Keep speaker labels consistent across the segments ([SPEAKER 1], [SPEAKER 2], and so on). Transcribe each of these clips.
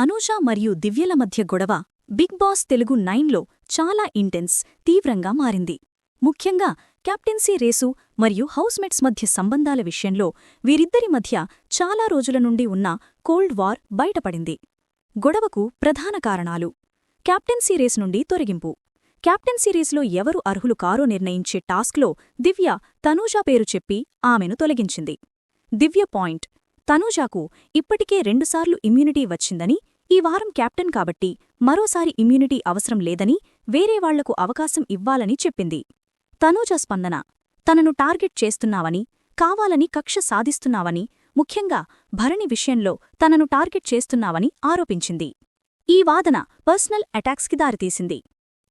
[SPEAKER 1] తనూజ మరియు దివ్యల మధ్య గొడవ బిగ్ బాస్ తెలుగు నైన్లో చాలా ఇంటెన్స్ తీవ్రంగా మారింది. ముఖ్యంగా కెప్టెన్సీ రేసు మరియు హౌస్మేట్స్ మధ్య సంబంధాల విషయంలో వీరిద్దరి మధ్య చాలా రోజుల నుండి ఉన్న కోల్డ్ వార్ బయటపడింది. గొడవకు ప్రధాన కారణాలు కెప్టెన్సీ రేస్ నుండి తొలగింపు. క్యాప్టెన్సీ రేసులో ఎవరు అర్హులు కారో నిర్ణయించే టాస్క్లో దివ్య తనూజా పేరు చెప్పి ఆమెను తొలగించింది. దివ్య పాయింట్ తనూజాకు ఇప్పటికే రెండుసార్లు ఇమ్యూనిటీ వచ్చిందని ఈ వారం కెప్టెన్ కాబట్టి మరోసారి ఇమ్యూనిటీ అవసరం లేదని వేరేవాళ్ళకు అవకాశం ఇవ్వాలని చెప్పింది. తనూజ స్పందన తనను టార్గెట్ చేస్తున్నావని కావాలని కక్ష సాధిస్తున్నావని ముఖ్యంగా భరణి విషయంలో తనను టార్గెట్ చేస్తున్నావని ఆరోపించింది. ఈ వాదన పర్సనల్ అటాక్స్కి దారితీసింది.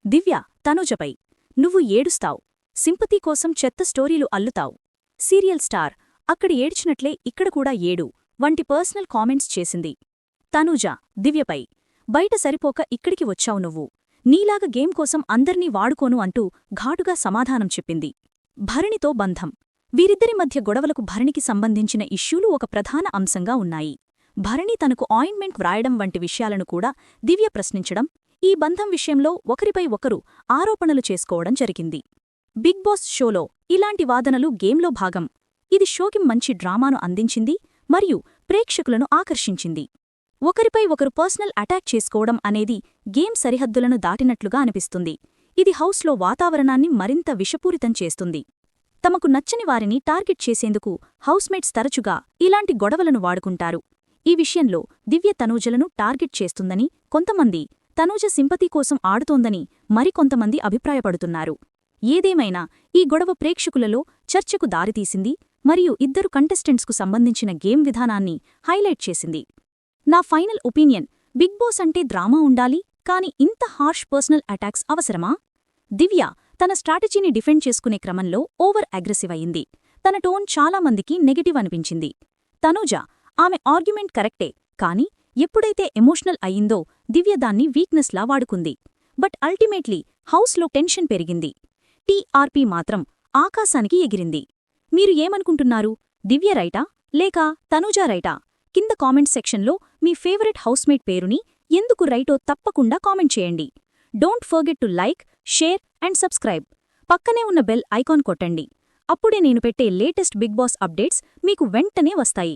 [SPEAKER 1] దివ్య తనూజపై నువ్వు ఏడుస్తావు. సింపతి కోసం చెత్త స్టోరీలు అల్లుతావు. సీరియల్ స్టార్ అక్కడ ఏడ్చినట్లే ఇక్కడ కూడా ఏడు వంటి పర్సనల్ కామెంట్స్ చేసింది. తనూజ దివ్యపై బయట సరిపోక ఇక్కడికి వచ్చావు నువ్వు. నీలాగ గేమ్ కోసం అందర్నీ వాడుకోను అంటూ ఘాటుగా సమాధానం చెప్పింది. భరణితో బంధం. వీరిద్దరి మధ్య గొడవలకు భరణికి సంబంధించిన ఇష్యూలు ఒక ప్రధాన అంశంగా ఉన్నాయి. భరణి తనకు ఆయింట్మెంట్ వ్రాయడం వంటి విషయాలను కూడా దివ్య ప్రశ్నించడం ఈ బంధం విషయంలో ఒకరిపై ఒకరు ఆరోపణలు చేసుకోవడం జరిగింది. బిగ్ బాస్ షోలో ఇలాంటి వాదనలు గేమ్లో భాగం. ఇది షోకి మంచి డ్రామాను అందించింది మరియు ప్రేక్షకులను ఆకర్షించింది. ఒకరిపై ఒకరు పర్సనల్ అటాక్ చేసుకోవడం అనేది గేమ్ సరిహద్దులను దాటినట్లుగా అనిపిస్తుంది. ఇది హౌస్లో వాతావరణాన్ని మరింత విషపూరితం చేస్తుంది. తమకు నచ్చని వారిని టార్గెట్ చేసేందుకు హౌస్మేట్స్ తరచుగా ఇలాంటి గొడవలను వాడుకుంటారు. ఈ విషయంలో దివ్య తనూజలను టార్గెట్ చేస్తుందని కొంతమంది తనూజ సింపతి కోసం ఆడుతోందని మరికొంతమంది అభిప్రాయపడుతున్నారు. ఏదేమైనా ఈ గొడవ ప్రేక్షకులలో చర్చకు దారితీసింది మరియు ఇద్దరు కంటెస్టెంట్స్కు సంబంధించిన గేమ్ విధానాన్ని హైలైట్ చేసింది. నా ఫైనల్ ఒపీనియన్ బిగ్ బాస్ అంటే డ్రామా ఉండాలి కాని ఇంత హార్ష్ పర్సనల్ అటాక్స్ అవసరమా? దివ్య తన స్ట్రాటజీని డిఫెండ్ చేసుకునే క్రమంలో ఓవర్ అగ్రెసివ్ అయింది తన టోన్ చాలా మందికి నెగటివ్ అనిపించింది. తనూజ ఆమె ఆర్గ్యుమెంట్ కరెక్టే కాని ఎప్పుడైతే ఎమోషనల్ అయిందో దివ్య దాన్ని వీక్నెస్లా వాడుకుంది. బట్ అల్టిమేట్లీ హౌస్లో టెన్షన్ పెరిగింది. టీఆర్పీ మాత్రం ఆకాశానికి ఎగిరింది. మీరు ఏమనుకుంటున్నారు? దివ్య రైటా లేక తనూజా రైటా? కింద కామెంట్ సెక్షన్లో మీ ఫేవరెట్ హౌస్మేట్ పేరుని ఎందుకు రైటో తప్పకుండా కామెంట్ చేయండి. Don't forget to like share and subscribe. పక్కనే ఉన్న బెల్ ఐకాన్ కొట్టండి. అప్పుడే నేను పెట్టే లేటెస్ట్ బిగ్ బాస్ అప్డేట్స్ మీకు వెంటనే వస్తాయి.